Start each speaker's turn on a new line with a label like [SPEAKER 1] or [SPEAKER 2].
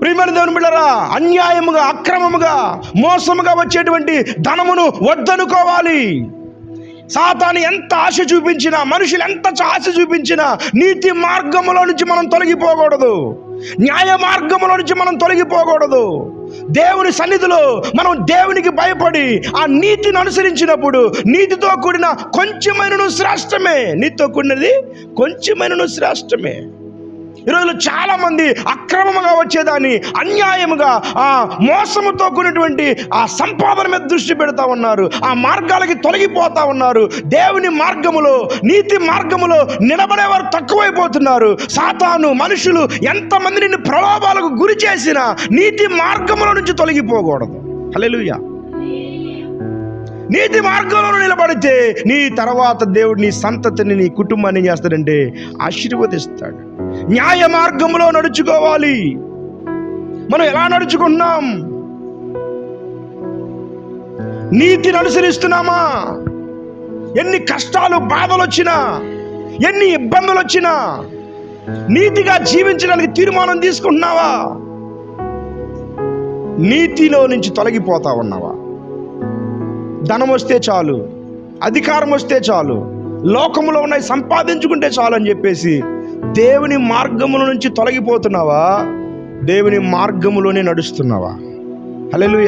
[SPEAKER 1] ప్రియమైన దేవుని బిళ్ళరా అన్యాయముగా అక్రమముగా మోసముగా వచ్చేటువంటి ధనమును వద్దనుకోవాలి. సాతాను ఎంత ఆశ చూపించినా మనుషులు ఎంత ఆశ చూపించినా నీతి మార్గములో నుంచి మనం తొలగిపోకూడదు. న్యాయ మార్గములో నుంచి మనం తొలగిపోకూడదు. దేవుని సన్నిధిలో మనం దేవునికి భయపడి ఆ నీతిని అనుసరించినప్పుడు నీతితో కూడిన కొంచెమైనను శ్రేష్టమే. నీతితో కూడినది కొంచెమైనను శ్రేష్టమే. ఈరోజు చాలా మంది అక్రమముగా వచ్చేదాన్ని అన్యాయముగా ఆ మోసముతో కూడినటువంటి ఆ సంపాదన మీద దృష్టి పెడతా ఉన్నారు ఆ మార్గాలకి తొలగిపోతా ఉన్నారు దేవుని మార్గములో నీతి మార్గములో నిలబడేవారు తక్కువైపోతున్నారు. సాతాను మనుషులు ఎంతమంది నిన్ను ప్రలోభాలకు గురి చేసినా నీతి మార్గములో నుంచి తొలగిపోకూడదు. హల్లెలూయా. నీతి మార్గంలో నిలబడితే నీ తర్వాత దేవుడు నీ సంతతిని నీ కుటుంబాన్ని ఏం చేస్తాడంటే ఆశీర్వదిస్తాడు. న్యాయ మార్గంలో నడుచుకోవాలి. మనం ఎలా నడుచుకుంటున్నాం? నీతిని అనుసరిస్తున్నామా? ఎన్ని కష్టాలు బాధలు వచ్చినా ఎన్ని ఇబ్బందులు వచ్చినా నీతిగా జీవించడానికి తీర్మానం తీసుకుంటున్నావా? నీతిలో నుంచి తొలగిపోతా ఉన్నావా? ధనం వస్తే చాలు అధికారం వస్తే చాలు లోకంలో ఉన్నాయి సంపాదించుకుంటే చాలు అని చెప్పేసి దేవుని మార్గముల నుంచి తొలగిపోతున్నావా? దేవుని మార్గములోనే నడుస్తున్నావా? హలో